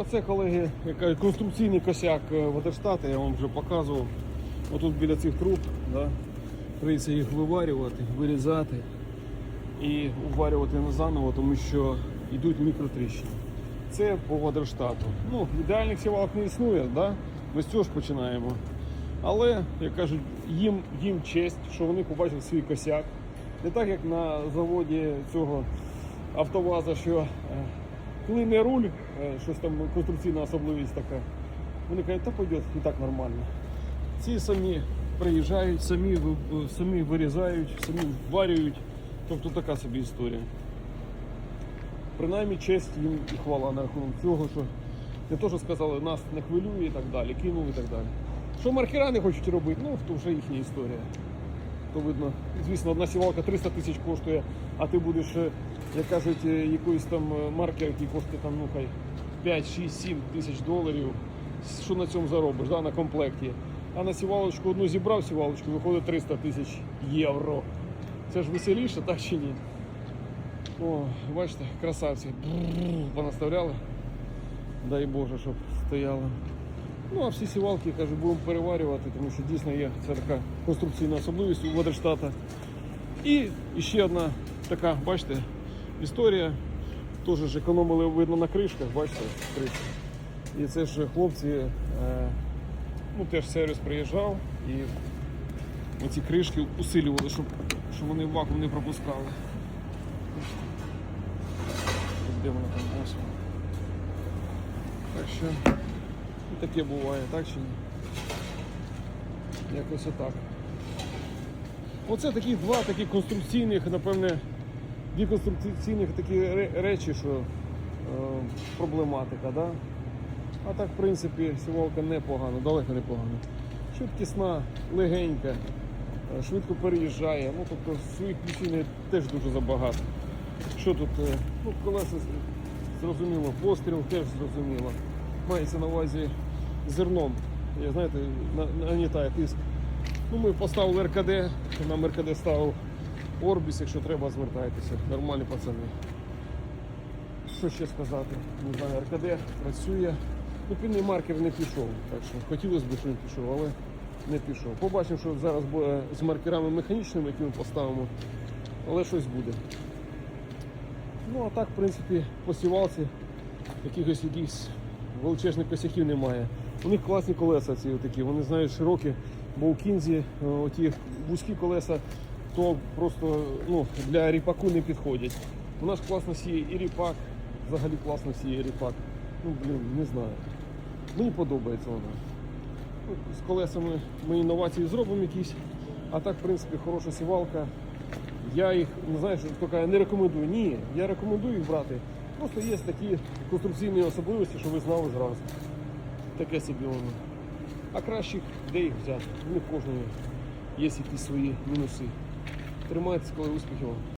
Ну, а це, колеги, конструкційний косяк е, водоштата, я вам вже показував. Отут біля цих труб, да, прийдеться їх виварювати, вирізати і уварювати заново, тому що йдуть мікротріщини. Це по водоштату. Ну, ідеальних сівалок не існує, да? ми з цього ж починаємо. Але, як кажуть, їм, їм честь, що вони побачили свій косяк. Не так, як на заводі цього автоваза, що е, клине руль, е, щось там конструкційна особливість така. Вони кажуть, та пойде і так нормально. Ці самі приїжджають, самі, самі вирізають, самі варюють. Тобто така собі історія. Принаймні честь їм і хвала на рахунок цього, що не то, що сказали, нас не хвилює і так далі, кинули і так далі. Що маркера не хочуть робити, ну то вже їхня історія. То видно, звісно, одна сівалка 300 тисяч коштує, а ти будеш, е, як кажуть, е, якоїсь там е, маркер, який коштує там, ну хай 5, 6, 7 тисяч доларів. Що на цьому заробиш, да, на комплекті. А на сівалочку одну зібрав сівалочку, виходить 300 тисяч євро. Це ж веселіше, так чи ні? О, бачите, красавці. Понаставляли. Дай Боже, щоб стояло. Ну, а всі сівалки, кажу, будемо переварювати, тому що дійсно є це така конструкційна особливість у Водерштата. І ще одна така, бачите, історія. Теж ж економили видно на кришках, бачите, кришки. І це ж хлопці, е, ну теж сервіс приїжджав і оці кришки усилювали, щоб, щоб вони вакуум не пропускали. Де вона там ось. Так що і таке буває, так чи ні? Якось отак. Оце такі два такі конструкційних, напевне, дві конструкційних такі речі, що е, проблематика, да? А так, в принципі, сівалка непогана, далеко непогана. Швидкісна, легенька, е, швидко переїжджає. Ну, тобто своїх плюсів теж дуже забагато. Що тут? е, Ну, колеса зрозуміло, постріл теж зрозуміло. Мається на увазі зерном. Я знаєте, на- нагнітає тиск. Ну, ми поставили РКД, нам РКД ставив Орбіс, якщо треба, звертайтеся. Нормальні пацани. Що ще сказати? Не знаю, РКД працює. Ну, маркер не пішов. Так що хотілося б, щоб він пішов, але не пішов. Побачимо, що зараз буде з маркерами механічними, які ми поставимо, але щось буде. Ну, а так, в принципі, по сівалці якихось якихось величезних косяків немає. У них класні колеса ці такі, вони знають широкі, бо у кінзі е, оті вузькі колеса то просто ну, для ріпаку не підходять. У нас класно сіє і ріпак, взагалі класно сіє ріпак. Ну, блін, не знаю. Мені подобається вона. Ну, з колесами ми інновації зробимо якісь, а так, в принципі, хороша сівалка. Я їх, не знаю, що тільки не рекомендую. Ні, я рекомендую їх брати. Просто є такі конструкційні особливості, що ви знали зразу. Таке собі воно. А кращих де їх взяти? У них кожного є якісь свої мінуси. Тримайтеся, коли успіхів вам.